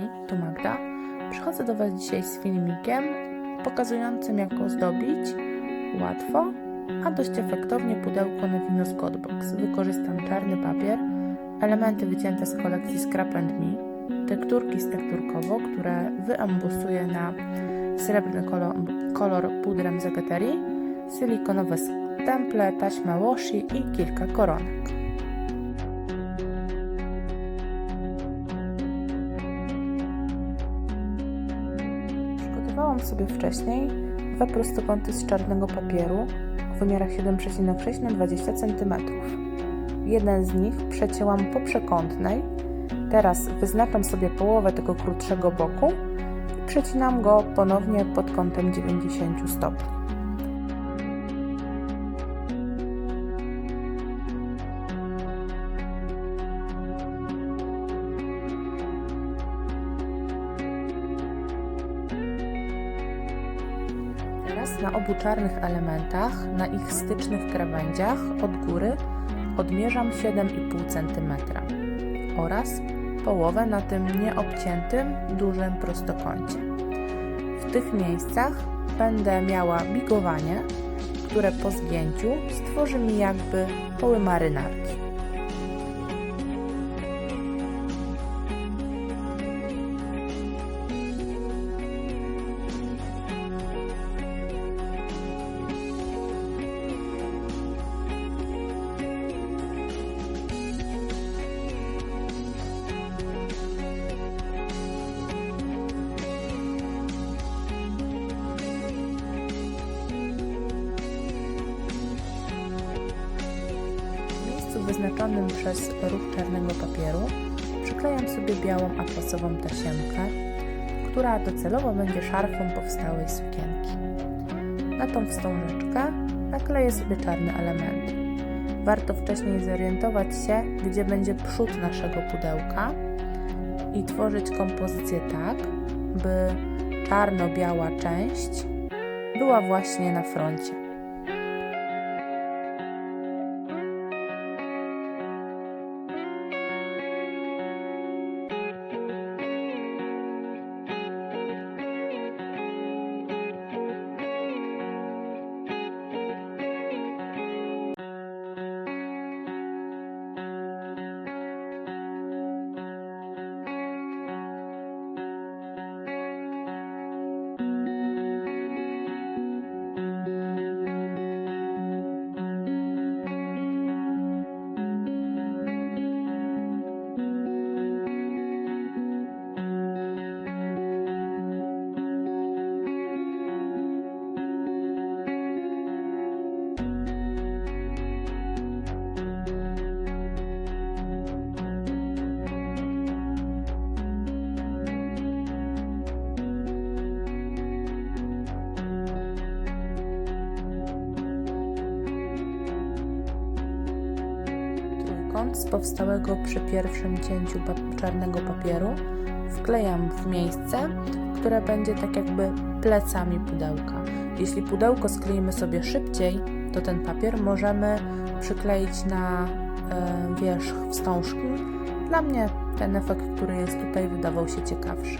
kochani, tu Magda. Przychodzę do Was dzisiaj z filmikiem pokazującym jak ozdobić łatwo, a dość efektownie pudełko na wino z Godbox. Wykorzystam czarny papier, elementy wycięte z kolekcji Scrap Me, tekturki z tekturkowo, które wyambusuję na srebrny kolor, kolor pudrem Zagateri, silikonowe stemple, taśma washi i kilka koronek. Przygotowałam sobie wcześniej dwa prostokąty z czarnego papieru o wymiarach 7,6 na 20 cm. Jeden z nich przecięłam po przekątnej. Teraz wyznaczam sobie połowę tego krótszego boku i przecinam go ponownie pod kątem 90 stopni. Na obu czarnych elementach, na ich stycznych krawędziach od góry odmierzam 7,5 cm oraz połowę na tym nieobciętym, dużym prostokącie. W tych miejscach będę miała bigowanie, które po zgięciu stworzy mi jakby poły marynarki. Przez ruch czarnego papieru przyklejam sobie białą atlasową tasiemkę, która docelowo będzie szarfem powstałej sukienki. Na tą wstążeczkę nakleję sobie czarne elementy. Warto wcześniej zorientować się, gdzie będzie przód naszego pudełka i tworzyć kompozycję tak, by czarno-biała część była właśnie na froncie. Z powstałego przy pierwszym cięciu pa- czarnego papieru wklejam w miejsce, które będzie tak jakby plecami pudełka. Jeśli pudełko skleimy sobie szybciej, to ten papier możemy przykleić na e, wierzch wstążki. Dla mnie ten efekt, który jest tutaj, wydawał się ciekawszy.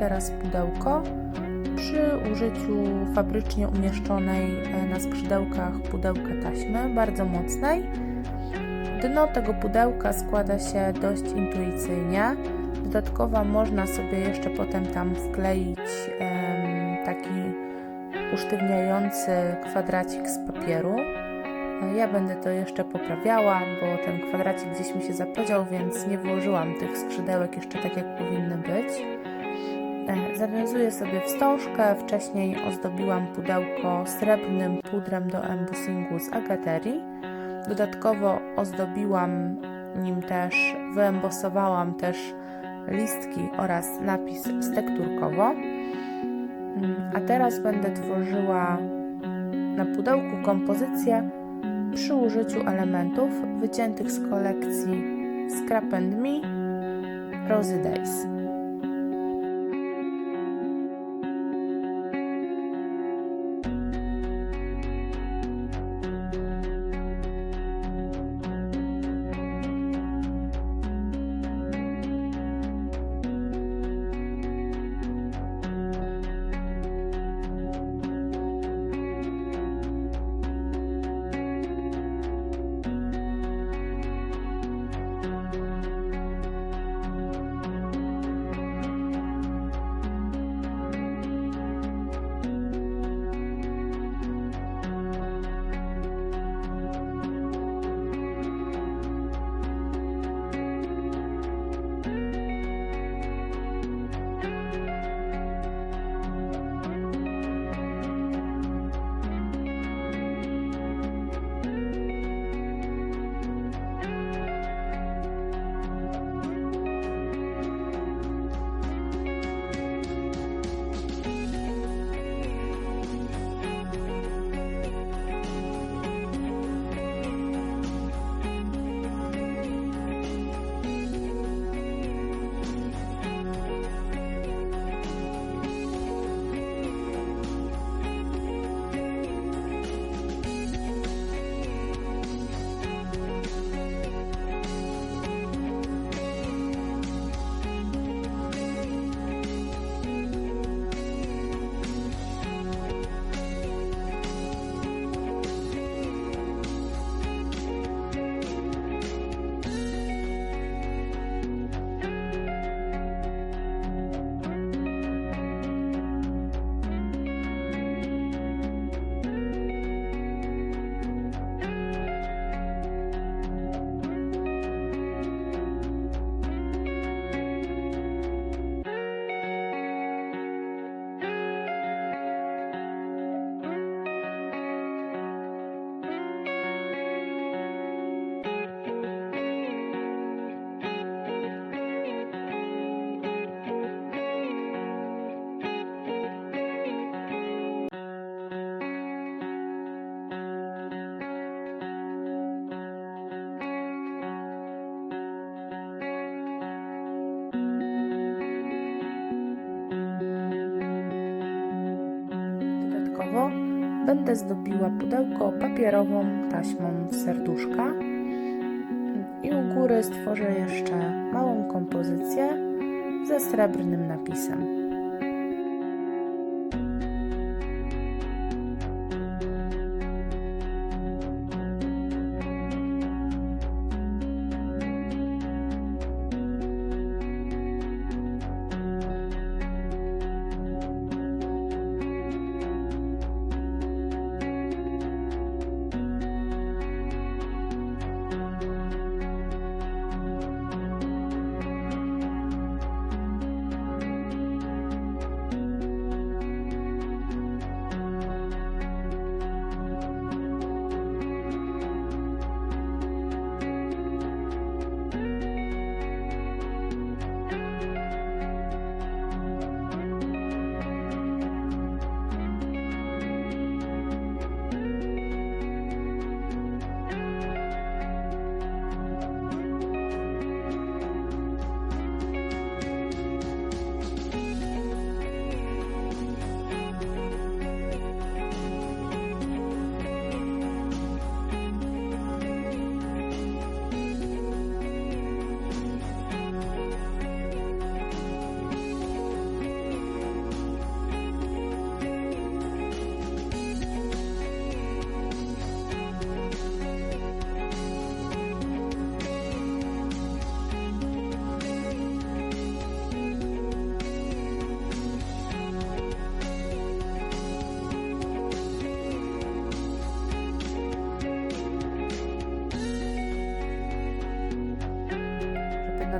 Teraz pudełko przy użyciu fabrycznie umieszczonej e, na skrzydełkach pudełka taśmy, bardzo mocnej. Dno tego pudełka składa się dość intuicyjnie. Dodatkowo można sobie jeszcze potem tam wkleić taki usztywniający kwadracik z papieru. E, Ja będę to jeszcze poprawiała, bo ten kwadracik gdzieś mi się zapodział, więc nie włożyłam tych skrzydełek jeszcze tak jak powinny być. E, Zawiązuję sobie wstążkę. Wcześniej ozdobiłam pudełko srebrnym pudrem do embussingu z agaterii. Dodatkowo ozdobiłam nim też, wyembosowałam też listki oraz napis stekturkowo. Mm, A teraz będę tworzyła na pudełku kompozycję przy użyciu elementów wyciętych z kolekcji Scrap and Me Rosy Days. Będę zdobiła pudełko papierową taśmą w serduszka i u góry stworzę jeszcze małą kompozycję ze srebrnym napisem.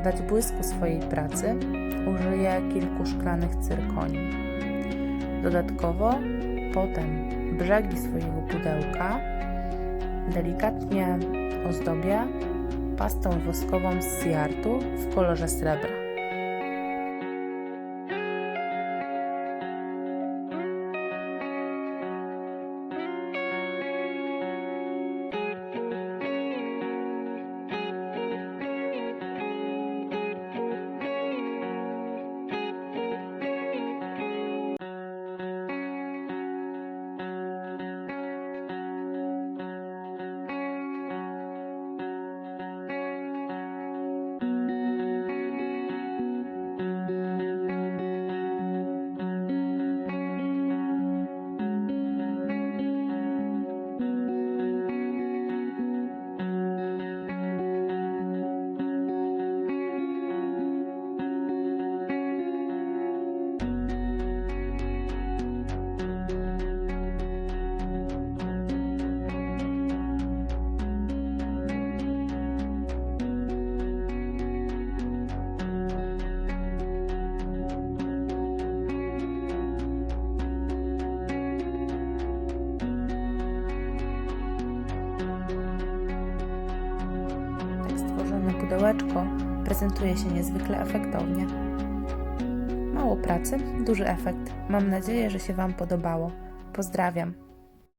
Nadać błysku swojej pracy, użyję kilku szklanych cyrkoni. Dodatkowo potem brzegi swojego pudełka delikatnie ozdobię pastą woskową z Siartu w kolorze srebra. Pudełeczko prezentuje się niezwykle efektownie. Mało pracy, duży efekt. Mam nadzieję, że się Wam podobało. Pozdrawiam.